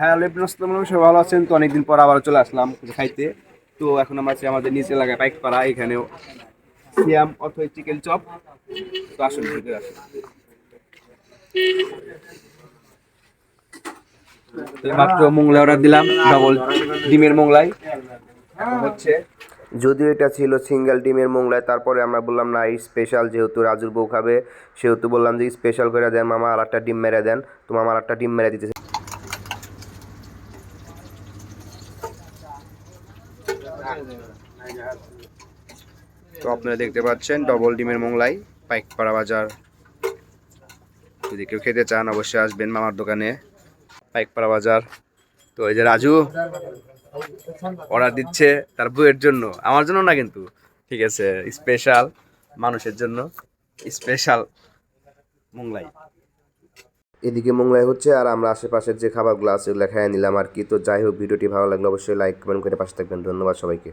হ্যাঁ সবাই ভালো আছেন? তো অনেকদিন পর আবার চলে আসলাম খাইতে। তো এখন আমরা আছি আমাদের এলাকায় এখানেও সিয়াম চিকেন চপ। তো আসুন, ভিতরে আসুন। মাত্র মোংলাই অর্ডার দিলাম ডবল ডিমের মোংলাই। হচ্ছে, যদিও এটা ছিল সিঙ্গেল ডিমের মোংলায় তারপরে আমরা বললাম, না, এই স্পেশাল যেহেতু রাজুর বউ খাবে, সেহেতু বললাম যে স্পেশাল করে দেন, মামা আর একটা ডিম মেরে দেন। তো মামা আর একটা ডিম মেরে দিতেছে। তো আপনারা দেখতে পাচ্ছেন ডবল ডিমের মোংলাই, পাইকপাড়া বাজার। যদি কেউ খেতে চান, অবশ্যই আসবেন মামার দোকানে, পাইকপাড়া বাজার। তো এই যে রাজু অর্ডার দিচ্ছে তার বউয়ের জন্য, আমার জন্য না কিন্তু। ঠিক আছে স্পেশাল মানুষের জন্য স্পেশাল মোংলাই। এদিকে মোংলাই হচ্ছে, আর আমরা আশেপাশের যে খাবারগুলো আছে ওগুলো খেয়ে নিলাম আর কি। তো যাই হোক, ভিডিওটি ভালো লাগলে অবশ্যই লাইক কমেন্ট করে পাশে থাকবেন। ধন্যবাদ সবাইকে।